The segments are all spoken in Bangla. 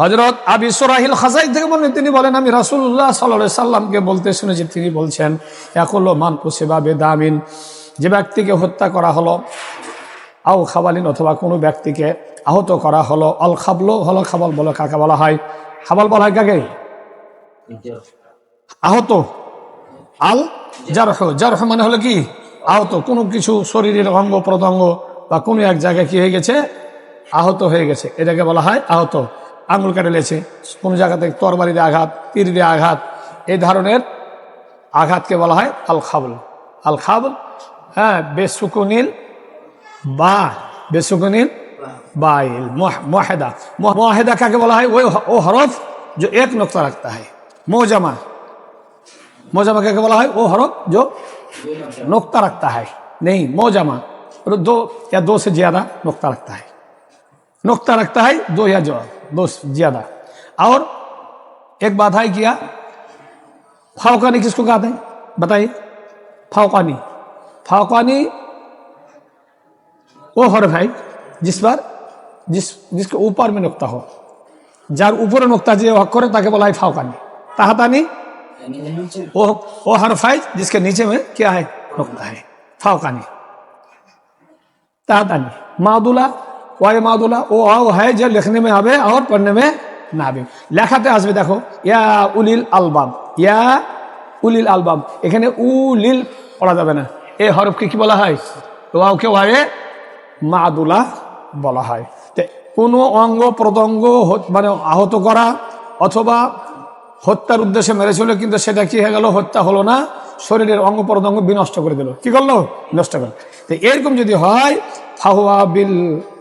হজরত আবি সোরাহিল খাজাই থেকে বলেন তিনি বলেন, আমি রাসুল্লাহ সাল্লাহ সাল্লামকে বলতে শুনেছি, তিনি বলছেন একলো মান পুষেবা বেদামিন যে ব্যক্তিকে হত্যা করা হলো, আও খাবালিন অথবা কোনো ব্যক্তিকে আহত করা হলো অল খাবলো হলো খাবাল বলো কাকে বলা হয়? খাবাল বলা হয় কাকে? আহত। আল জারহ। জারহ মানে হলো কি? আহত। কোনো কিছু শরীরের অঙ্গ প্রত্যঙ্গ বা কোনো এক জায়গায় কি হয়ে গেছে? আহত হয়ে গেছে। এটাকে বলা হয় আহত। আঙুল কেটে লেছে কোনো জায়গাতে তরবারি দিয়ে আঘাত তীর দিয়ে আঘাত এই ধরনের আঘাতকে বলা হয় আল খাবল আল খাবল হ্যাঁ বেসুকুনিল বা বেসুকুনিল বাইল মহেদা মহেদা কাকে বলা হয় ওই ও হরফ जो एक नुक्ता रखता है मोजमा मोजमा क्या बोला है वो हरफ जो नुक्ता रखता है नहीं मोजमा और दो या दो से ज्यादा नुक्ता रखता है नुक्ता रखता है दो या जो दो से ज्यादा और एक बात है किया फावकानी किसको कहते हैं बताइए फावकानी फावकानी वो हरफ है जिस पर जिस जिसके ऊपर में नुक्ता हो যার উপরে নোক্তা যে হক করে তাকে বলা হয় ফাওকানি তাহাতানি वो वो हरफ है जिसके नीचे में क्या है नुक्ता है फावकानी तातानी मादुला ওয়াই মাদুলা ও আও হয় যে লেখনে মে হবে আওর পড়নে মে না হবে লেখাতে আসবে দেখো ইয়া উলিল আলবাব ইয়া উলিল আলবাব এখানে উলিল পড়া যাবে না এ হরফকে কি বলা হয় ওয়াওকে ওয়ায়ে মাদুলা বলা হয় কোনো অঙ্গ প্রত্যঙ্গ মানে আহত করা অথবা হত্যার উদ্দেশ্যে মেরেছিল, কিন্তু সেটা কি হয়ে গেল? হত্যা হলো না। শরীরের অঙ্গ প্রত্যঙ্গ বিনষ্ট করে দিল। কি করল? নষ্ট করল তো এরকম যদি হয়, ফাহুয়া বিল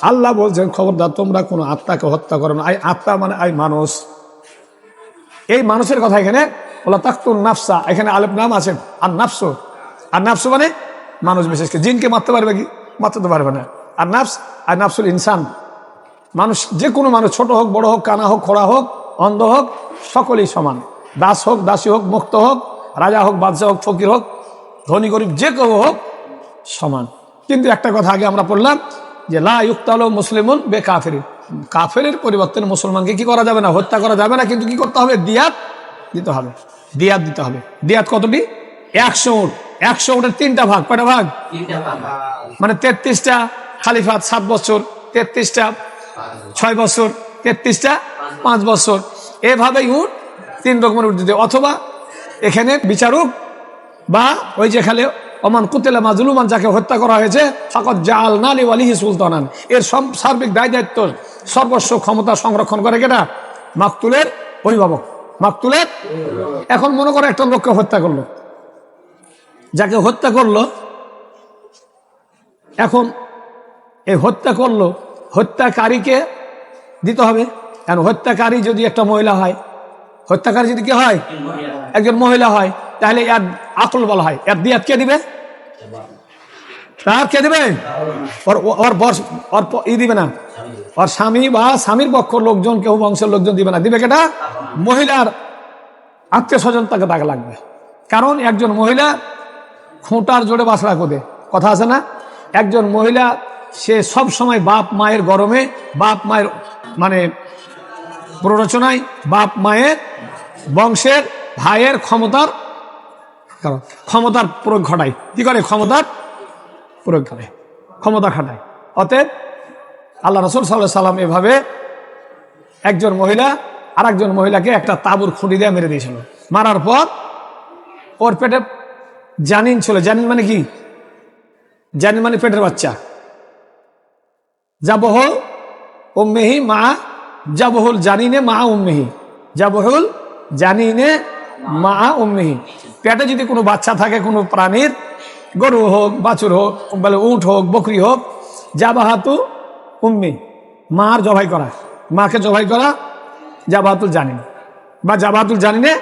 আল্লাহ বলছেন, খবরদার, তোমরা কোনো আত্মাকে হত্যা করো না। আই, আত্মা মানে আই, মানুষ। এই মানুষের কথা এখানে, ওলা তাকতুল নাফসা। এখানে আলেপ নাম আছেন আর নাফসু। আর নাফসু মানে মানুষ বিশেষকে জিনকে মারতে পারবে কি? মারতে পারবে না। আর নাফস, আর নাফসুল ইনসান। মানুষ, যে কোনো মানুষ, ছোট হোক, বড় হোক, কানা হোক, খোড়া হোক, অন্ধ হোক, সকলেই সমান। দাস হোক, দাসী হোক, মুক্ত হোক, রাজা হোক, বাদশাহ হোক, ফকির হোক, ধনী গরিব, যে কেউ হোক সমান। কিন্তু একটা কথা আগে আমরা পড়লাম যে লা ইউক্তালো মুসলিমুন বে কাফের কাফের পরিবর্তনে মুসলমানকে কি করা যাবে না হত্যা করা যাবে না কিন্তু কি করতে হবে? দিয়াত দিতে হবে। দিয়াত দিতে হবে। দিয়াত কতটি? একশো উঠ একশো উঠের তিনটা ভাগ। কয়টা ভাগ? মানে তেত্রিশটা খালিফাত সাত বছর তেত্রিশটা ছয় বছর তেত্রিশটা পাঁচ বছর। এভাবেই উঠ তিন রকমের উঠ দিতে অথবা এখানে বিচারক বা ওই যেখানে অমান কুতেলা মাজলুমান যাকে হত্যা করা হয়েছে ফাকত জাল নালি ওয়ালিহি সুলতানান। এর সব- সার্বিক দায় দায়িত্ব সর্বস্ব ক্ষমতা সংরক্ষণ করে কেটা? মাকতুলের অভিভাবক। মাকতুলের? এখন মনে করে একটা লোককে হত্যা করল। যাকে হত্যা করল, এখন এই হত্যা করল, হত্যাকারীকে দিতে হবে। কারণ হত্যাকারী যদি একটা মহিলা হয়, হত্যাকারী যদি কি হয়? একজন মহিলা হয়। তাহলে এর আকল বলা হয়। এর দিয়াত কে দিবে? তার কে দিবে? ওর ওর বর, ওর ই দিবে না। ওর স্বামী বা স্বামীর পক্ষ লোকজন কেউ বংশের লোকজন দিবে না। দিবে কেটা? মহিলার আত্মীয় স্বজন তাকে তাকে লাগবে। কারণ একজন মহিলা খুঁটার জোরে বাসড়া কোদে কথা আছে না? একজন মহিলা, সে সব সময় বাপ মায়ের গরমে, বাপ মায়ের মানে প্ররোচনায়, বাপ মায়ের বংশের ভাইয়ের ক্ষমতার কারণ ক্ষমতার প্রয়োগ ঘটায় কি করে? ক্ষমতার প্রয়োগ করে ক্ষমতা খাটায় অতএব আল্লাহ রসুল সাল্লাহ সাল্লাম এভাবে একজন মহিলা আর একজন মহিলাকে একটা তাবুর খুঁটি দিয়ে মেরে দিয়েছিল। মারার পর ওর পেটে জানিন ছিল। জানিন মানে কি? জানিন মানে পেটের বাচ্চা। জাবহল উম্মেহি মা জাবহুল জানিনে মা উম্মেহি। জাবহুল জানিনে মা উম্মেহি। পেটে যদি কোনো বাচ্চা থাকে, কোনো প্রাণীর, গরু হোক, বাছুর হোক, বলে উঁট হোক, বকরি হোক, জাবাহাতু উম্মি। মার জবাই করা, মাকে জবাই করা জাবাহাতুল জানিন। বা জাবাতুল জানি না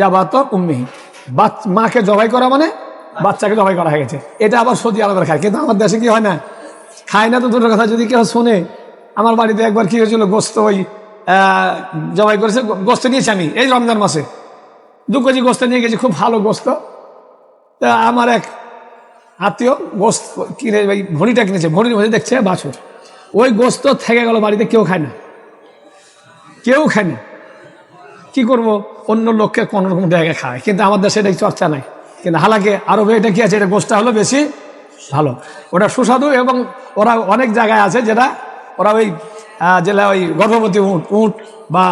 জাবাত উম্মিহি মাকে জবাই করা মানে বাচ্চাকে জবাই করা হয়ে গেছে। এটা আবার সৌদি আরবের খায়। কিন্তু আমার দেশে কি হয় না? খায় না তো দুটোর কথা, যদি কেউ শোনে, আমার বাড়িতে একবার কি হয়েছিল? গোস্ত ওই জবাই করেছে, গোস্ত নিয়েছি আমি এই রমজান মাসে। দু কেজি গোস্ত নিয়ে গেছি, খুব ভালো গোস্ত। তা আমার এক আত্মীয় গোস্ত কিনে, ওই ভড়িটা কিনেছে, ভড়ির মধ্যে দেখছে বাছুর। ওই গোস্ত থেকে গেল বাড়িতে, কেউ খায় না। কেউ খায় না। কি করব? অন্য লোককে কোনো রকম জায়গায় খায়, কিন্তু আমার দেশে এটা চর্চা নাই। কিন্তু হালাকে আরবে এটা কি আছে? এটা গোষ্ঠটা হলো বেশি ভালো। ওটা সুস্বাদু এবং ওরা অনেক জায়গায় আছে যেটা ওরা ওই যেটা ওই গর্ভবতী উঁট উঁট বা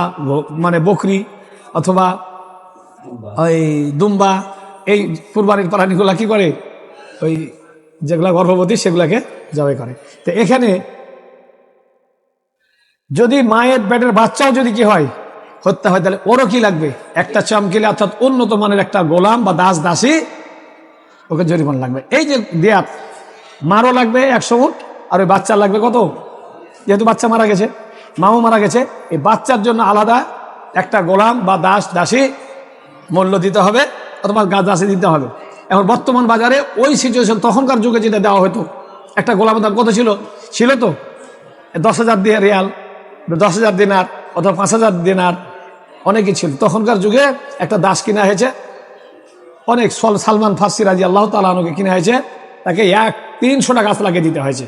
মানে বকরি অথবা ওই দুম্বা, এই কুরবানির প্রাণীগুলা কি করে? ওই যেগুলা গর্ভবতী সেগুলাকে জবাই করে। তো এখানে যদি মায়ের পেটের বাচ্চাও যদি কি হয়, হত্যা হয়, তাহলে ওরও কি লাগবে? একটা চমকিলে অর্থাৎ উন্নত মানের একটা গোলাম বা দাস দাসী ওকে জরিমানা লাগবে। এই যে দেয়াত, মারও লাগবে একশো উঠ আর ওই বাচ্চার লাগবে কত? যেহেতু বাচ্চা মারা গেছে, মাও মারা গেছে, এই বাচ্চার জন্য আলাদা একটা গোলাম বা দাস দাসী মূল্য দিতে হবে অথবা গাছ দাসী দিতে হবে। এখন বর্তমান বাজারে ওই সিচুয়েশন তখনকার যুগে যেটা দেওয়া হতো, একটা গোলামের দাম কত ছিল? ছিল তো? দশ হাজার দিয়ে রিয়াল, দশ হাজার দিনার অথবা পাঁচ হাজার দিনার অনেকই ছিল। তখনকার যুগে একটা দাস কিনা হয়েছে অনেক সল সালমান ফার্সি রাজি আল্লাহ তালকে কিনা হয়েছে তাকে এক তিনশোটা গাছ লাগিয়ে দিতে হয়েছে।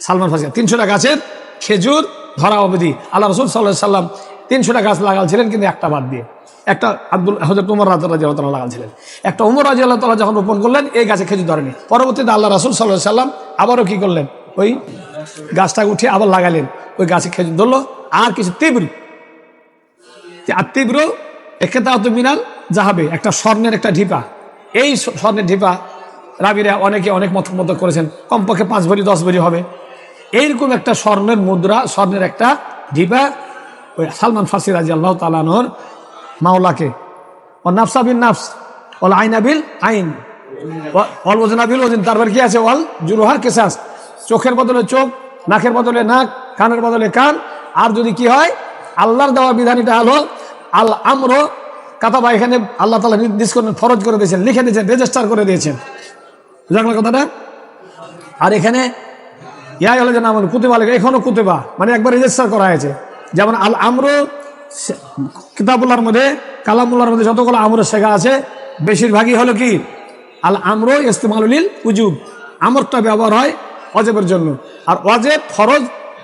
সালমান ফার্সি তিনশোটা গাছের খেজুর ধরা অবধি। আল্লাহ রসুল সাল্লাহ সাল্লাম তিনশোটা গাছ লাগালছিলেন কিন্তু একটা বাদ দিয়ে। একটা আব্দুল হজরত উমর রাজ রাজি আল্লাহ তালা লাগালছিলেন একটা উমর রাজি আল্লাহ তালা যখন রোপণ করলেন, এই গাছে খেজুর ধরেনি। পরবর্তীতে আল্লাহ রসুল সাল্লাহ সাল্লাম আবারও কি করলেন? ওই গাছটাকে উঠিয়ে আবার লাগালেন। ওই গাছে খেজুর ধরলো। আর কিছু তীব্র। আর তীব্র এক্ষেত্রে অত মিনাল যাহাবে, একটা স্বর্ণের একটা ঢিপা। এই স্বর্ণের ঢিপা রাবিরা অনেকে অনেক মত মত করেছেন, কমপক্ষে পাঁচ ভরি, দশ ভরি হবে। এইরকম একটা স্বর্ণের মুদ্রা, স্বর্ণের একটা ঢিপা, ওই সালমান ফাসি রাজি আল্লাহ তালানোর মাওলাকে। ও নাফসা বিন নাফস, ওল আইনাবিল আইন। অল ওজনাবিল ওজন তারপর কি আছে? ওয়াল জুরুহার কেসাস। চোখের বদলে চোখ, নাকের বদলে নাক, কানের বদলে কান। আর যদি কি হয়? আল্লাহর দেওয়া বিধান এটা হলো, আল আমর, কাতাবা এখানে আল্লাহ তালা নির্দেশ করে, ফরজ করে দিয়েছেন, লিখে দিয়েছেন রেজিস্টার করে দিয়েছেন। বুঝলেন আমার কথাটা? আর এখানে ইয়াই হলো যে হলো কুতেবা লেখা, এখনও কুতেবা মানে একবার রেজিস্টার করা হয়েছে। যেমন আল আমর কিতাবুল্লার মধ্যে কালামুল্লার মধ্যে যতগুলো আমর শেখা আছে, বেশিরভাগই হলো কি? আল আমর ইস্তেমালুলিল উজুব। আমরটা ব্যবহার হয় অজেবের জন্য। আর অজেব ফরজ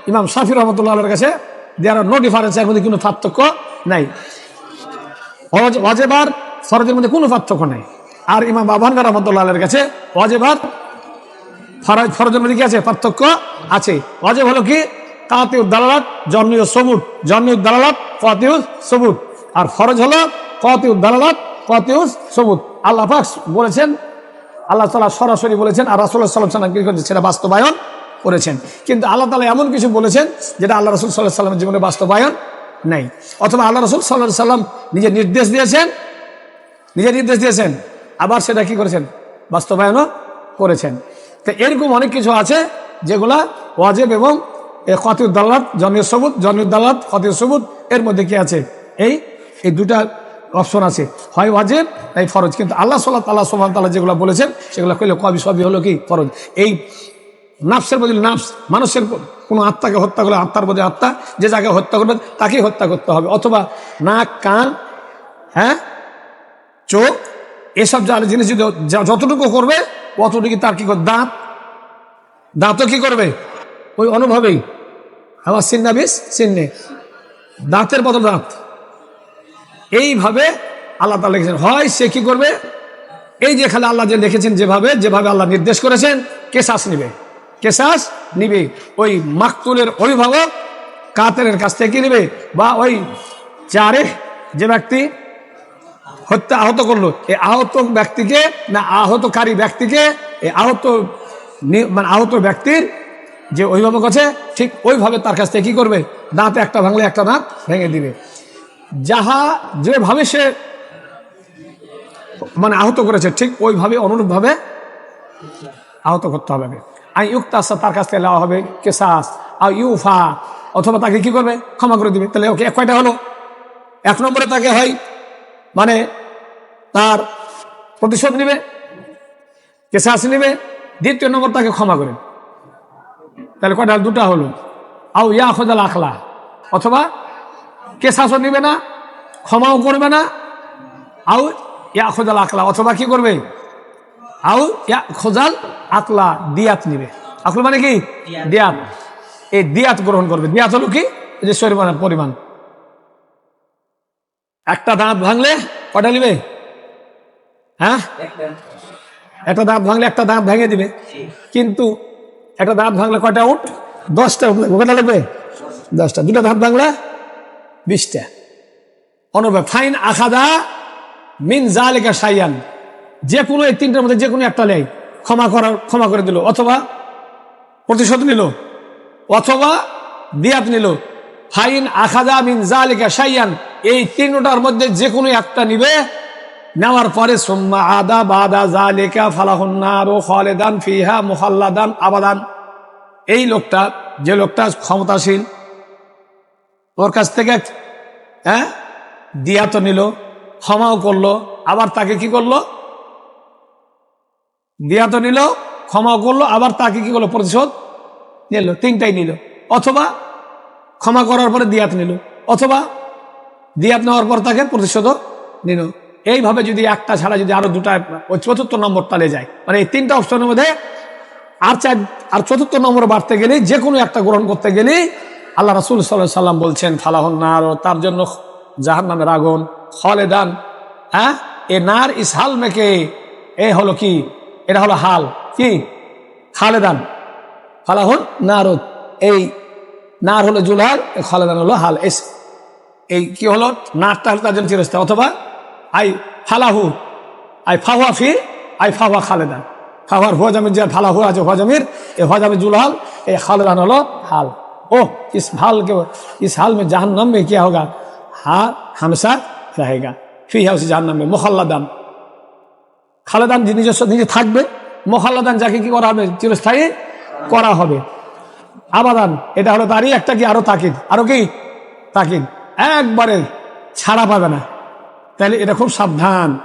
ইমাম শাফি রহমতুল্লাহের কাছে দেয়ার নো ডিফারেন্স এর মধ্যে কোনো পার্থক্য নাই। অজ- অজেবার ফরজের মধ্যে কোনো পার্থক্য নাই। আর ইমাম বাবান রহমতুল্লাহের কাছে অজেবার ফরজ ফরজের মধ্যে কি আছে? পার্থক্য আছে। অজেব হলো কি? কাতে উদ্দালাত জন্মীয় সবুত, জন্মীয় উদ্দালাত কতিউস সবুত। আর ফরজ হলো কতি উদ্দালাত কতিউস সবুত। আল্লাহ পাক বলেছেন, আল্লাহ তালা সরাসরি বলেছেন, আর রাসুল্লাহ সাল্লাম সাল্লাম করেছেন, সেটা বাস্তবায়ন করেছেন। কিন্তু আল্লাহ তালা এমন কিছু বলেছেন, যেটা আল্লাহ রসুল সাল্লাহ সাল্লামের জীবনে বাস্তবায়ন নেই। অথবা আল্লাহ রসুল সাল্লাহ সাল্লাম নিজে নির্দেশ দিয়েছেন, নিজে নির্দেশ দিয়েছেন, আবার সেটা কি করেছেন? বাস্তবায়নও করেছেন। তো এরকম অনেক কিছু আছে, যেগুলা ওয়াজেব এবং কতিউদ্দালাত জনীয় সবুত জনীউদ্দালাত কতিউ সবুত, এর মধ্যে কি আছে? এই এই দুটা অপশন আছে। হয় ওয়াজেব নাই ফরজ। কিন্তু আল্লাহ সাল্লাহ তাল্লাহ সোমান তাল্লাহ যেগুলো বলেছেন, সেগুলো কইলে কবি সবই হলো কি? ফরজ। এই নাফসের বদলে নাফস, মানুষের কোনো আত্মাকে হত্যা করলে আত্মার বদলে আত্মা, যে যাকে হত্যা করবে, তাকেই হত্যা করতে হবে। অথবা নাক, কান হ্যাঁ চোখ, এসব যা জিনিস যদি যতটুকু করবে, অতটুকু তার কি দাঁত। দাঁতও কি করবে? ওই অনুভবেই। আমার সিন্না বিষ সিন্নে। দাঁতের বদল দাঁত। এইভাবে আল্লাহ তালা লিখেছেন, হয়, সে কি করবে? এই যে খালি আল্লাহ যে লিখেছেন যেভাবে যেভাবে আল্লাহ নির্দেশ করেছেন, কেসাস নিবে। কেসাস নিবে। ওই মাকতুলের অভিভাবক কাতের কাছ থেকে নিবে? বা ওই চারে যে ব্যক্তি হত্যা আহত করল, এই আহত ব্যক্তিকে না আহতকারী ব্যক্তিকে, এই আহত মানে আহত ব্যক্তির যে অভিভাবক আছে, ঠিক ওইভাবে তার কাছ থেকে কি করবে? দাঁতে একটা ভাঙলে একটা দাঁত ভেঙে দিবে। যাহা যেভাবে সে মানে আহত করেছে, ঠিক ওইভাবে অনুরূপভাবে আহত করতে হবে। আই ইউক্তাসা তার কাছ থেকে নেওয়া হবে কেসাস। আর ইউফা, অথবা তাকে কি করবে? ক্ষমা করে দিবে। তাহলে ওকে এক কয়টা হলো? এক নম্বরে তাকে হয় মানে তার প্রতিশোধ নেবে, কেসাস নেবে, দ্বিতীয় নম্বর তাকে ক্ষমা করে তাহলে কটা দুটা হলো। আও ইয়া খোদাল আখলা। অথবা কেসাসও নিবে না ক্ষমাও করবে না। আও ইয়া খোদাল আকলা অথবা কি করবে? আও ইয়া খোজাল আকলা দিয়াত নিবে। আকল মানে কি? দিয়াত। এই দিয়াত গ্রহণ করবে। দিয়াত হলো কি? যে পরিমাণ পরিমাণ। একটা দাঁত ভাঙলে কটা নিবে? হ্যাঁ? একটা। দাঁত ভাঙলে একটা দাঁত ভেঙে দিবে। কিন্তু একটা দাঁত ভাঙলে কয়টা উঠ দশটা উঠ লাগবে। লাগবে? দশটা। দুটা দাঁত ভাঙলে বিশটা। অনুভব ফাইন আখাদা মিন জালেকা সাইয়ান যে কোনো এই তিনটার মধ্যে যে কোনো একটা নেই ক্ষমা করার ক্ষমা করে দিল। অথবা প্রতিশোধ নিল। অথবা দিয়াত নিল। ফাইন আখাদা মিন জালেকা সাইয়ান এই তিনটার মধ্যে যে কোনো একটা নিবে। নেওয়ার পরে সোম্মা আদা বাদা জালেকা ফালাহন্নার ও খালেদান ফিহা মুহাল্লাদান আবাদান। এই লোকটা, যে লোকটা ক্ষমতাশীল, ওর কাছ থেকে হ্যাঁ দিয়া তো নিল, ক্ষমাও করল, আবার তাকে কি করল? দিয়া তো নিল, ক্ষমাও করল, আবার তাকে কি করল? প্রতিশোধ নিল, তিনটাই নিল। অথবা ক্ষমা করার পরে দিয়াত নিল, অথবা দিয়াত নেওয়ার পর তাকে প্রতিশোধও নিল। এইভাবে যদি একটা ছাড়া যদি আরও দুটা চতুর্থ নম্বর তালে যায়। মানে এই তিনটা অপশনের মধ্যে আর চার, আর চতুর্থ নম্বর বাড়তে গেলে যে কোনো একটা গ্রহণ করতে গেলে আল্লাহ রাসুল সাল্লাম বলছেন, ফালাহন নার তার জন্য জাহান নামের আগুন, খালেদান। হ্যাঁ? এ নার ইস হাল মেকে এ হলো কি? এটা হলো হাল। কি? খালেদান। ফালাহন নারদ এই নার হলো জুলহাল খালেদান হলো হাল। এস, এই কি হলো? নারটা হলো তার জন্য চিরস্থায়ী। অথবা আই ফালাহু, আই ফাহুয়া ফি, আই ফাহুয়া খালেদান। খাবার হুয়া জামির, যে ফালা হুয়া আছে হুয়াজামির এই এ হুয়া জুল হাল এ হাল রান হলো হাল। ও ইস হাল কে, ইস হাল মে জাহান নামে কে হোগা? হা হামসা রাহেগা। ফি হাউসি জাহান্নামে মোহাল্লাদান খালেদান নিজস্ব, নিজে থাকবে মোহাল্লাদান যাকে কি করা হবে? চিরস্থায়ী করা হবে। আবাদান, এটা হলো তারই একটা কি? আরও তাকিদ। আরও কি? তাকিদ। একবারে ছাড়া পাবে না। তাহলে এটা খুব সাবধান।